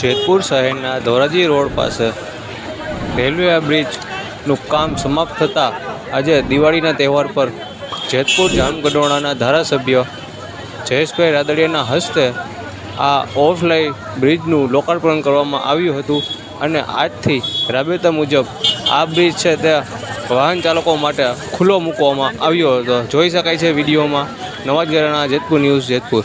જેતપુર શહેરના ધોરાજી રોડ પાસે રેલવે બ્રિજનું કામ સમાપ્ત થતાં આજે દિવાળીના તહેવાર પર જેતપુર જામગઢોણાના ધારાસભ્ય જયેશભાઈ રાદડિયાના હસ્તે આ ઓફલાઈન બ્રિજનું લોકાર્પણ કરવામાં આવ્યું હતું અને આજથી રાબેતા મુજબ આ બ્રિજ છે તે વાહન ચાલકો માટે ખુલ્લો મૂકવામાં આવ્યો હતો. જોઈ શકાય છે વિડીયોમાં Navaj Garana Jetpur news Jetpur.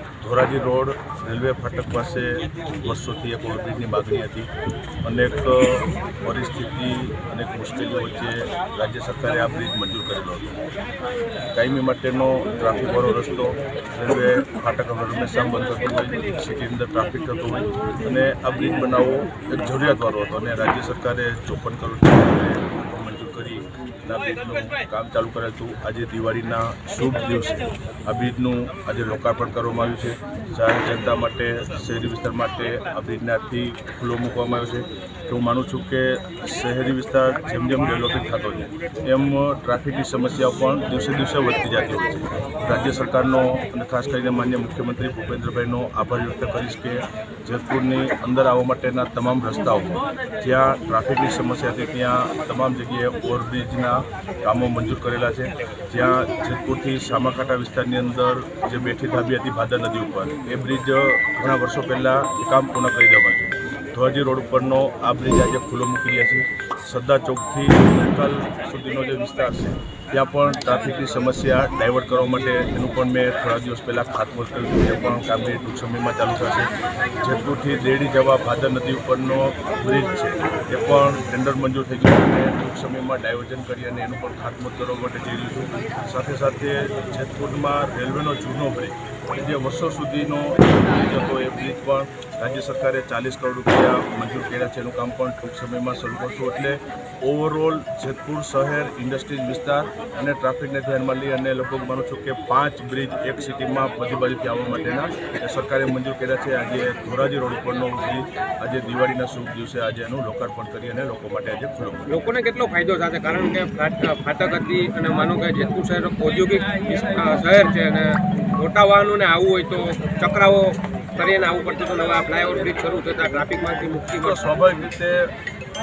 Dhoraji road railway ફાટક પાસે વર્ષોથી એક ઓવરબ્રિજની માગણી હતી. અનેક પરિસ્થિતિ, અનેક મુશ્કેલીઓ વચ્ચે રાજ્ય સરકારે આ બ્રિજ મંજૂર કરેલો હતો. કાયમી માટેનો ટ્રાફિકવાળો રસ્તો, રેલવે ફાટક હંમેશા બંધ થતું હોય, સિટીની અંદર ટ્રાફિક થતું હોય, અને આ બ્રિજ બનાવવો એક જરૂરિયાતવાળો હતો અને રાજ્ય સરકારે ચોપન કરોડ કરી કામ ચાલુ કરેલ હતું. આજે દિવાળીના શુભ દિવસે આ બ્રિજનું આજે લોકાર્પણ કરવામાં આવ્યું છે. શહેર જનતા માટે, શહેરી વિસ્તાર માટે આ બ્રિજને આજથી ખુલ્લો મૂકવામાં આવ્યો છે. તો હું માનું છું કે શહેરી વિસ્તાર જેમ જેમ ડેવલપિંગ થતો છે એમ ટ્રાફિકની સમસ્યાઓ પણ દિવસે દિવસે વધતી જતી હોય છે. રાજ્ય સરકારનો અને ખાસ કરીને માન્ય મુખ્યમંત્રી ભૂપેન્દ્રભાઈનો આભાર વ્યક્ત કરીશ કે જેતપુરની અંદર આવવા માટેના તમામ રસ્તાઓ જ્યાં ટ્રાફિકની સમસ્યા હતી, ત્યાં તમામ જગ્યાએ ઓવરબ્રિજના કામો મંજૂર કરેલા છે. જ્યાં જેતપુરથી સામાકાંઠા વિસ્તારની અંદર જે બેઠી ધાબી હતી ભાદર નદી ઉપર. એ બ્રિજ ઘણા વર્ષો પહેલાં કામ પૂર્ણ કરી દેવાનું છે ધોરાજી રોડ ઉપરનો આ બ્રિજ આજે ખુલ્લો મૂકી રહ્યા છે. સરદાર ચોકથી લોકલ સુધીનો જે વિસ્તાર છે, ત્યાં પણ ટ્રાફિકની સમસ્યા ડાયવર્ટ કરવા માટે એનું પણ મેં થોડા દિવસ પહેલાં ખાતમુહૂર્ત કર્યું હતું. એ પણ કામગીરી ટૂંક સમયમાં ચાલુ થશે. જેતપુરથી દેડી જવા ભાદર નદી ઉપરનો બ્રિજ છે, એ પણ ટેન્ડર મંજૂર થઈ ગયું અને ટૂંક સમયમાં ડાયવર્જન કરી અને એનું પણ ખાતમુહૂર્ત કરવા માટે જઈ રહ્યું છું. સાથે સાથે જેતપુરમાં રેલવેનો જૂનો બ્રિજ જે વર્ષો સુધીનો બ્રિજ હતો એ બ્રિજ પણ રાજ્ય સરકારે ચાલીસ કરોડ રૂપિયા મંજૂર કર્યા છે. એનું કામ પણ ટૂંક સમયમાં શરૂ કરશું. એટલે ઓવરઓલ જેતપુર શહેર ઇન્ડસ્ટ્રીઝ વિસ્તાર અને ટ્રાફિકને ધ્યાનમાં લઈ અને લગભગ માનું છું કે પાંચ બ્રિજ એક સિટીમાં બધી બાજુથી આવવા માટેના સરકારે મંજૂર કર્યા છે. આજે ધોરાજી રોડ ઉપરનો બ્રિજ, આજે દિવાળીના શુભ દિવસે આજે એનું લોકાર્પણ કરી અને લોકો માટે આજે ખુલ્લો લોકોને કેટલો ફાયદો થશે? કારણ કે ફાટ- ફાટક હતી અને માનો કે જેતપુર શહેર ઔદ્યોગિક શહેર છે અને મોટા વાહનોને આવવું હોય તો ચક્રાઓ કરીને આવવું પડતું તો નવા આ ફ્લાયઓવર બ્રિજ શરૂ થતાં ટ્રાફિકમાંથી મુક્તિ સ્વાભાવિક રીતે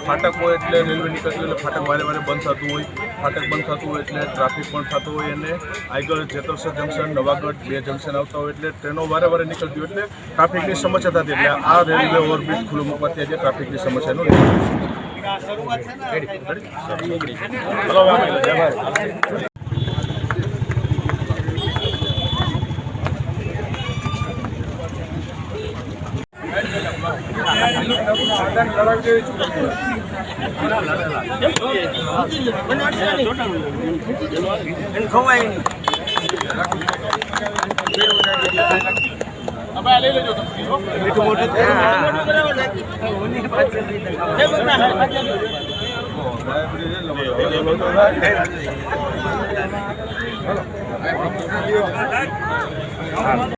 ફાટક હોય એટલે રેલવે નીકળતી હોય એટલે ફાટક વારે વારે બંધ થતું હોય. ફાટક બંધ થતું હોય એટલે ટ્રાફિક પણ થતું હોય અને આગળ જેતરસર જંકશન નવાગઢ બે જંકશન આવતા હોય એટલે ટ્રેનો વારે વારે નીકળતી હોય એટલે ટ્રાફિકની સમસ્યા થતી એટલે આ રેલવે ઓવરબ્રિજ ખુલ્લું મૂકવાથી આજે ટ્રાફિકની સમસ્યાનું નિવારણ થશે. không anh मीठ मोठ ते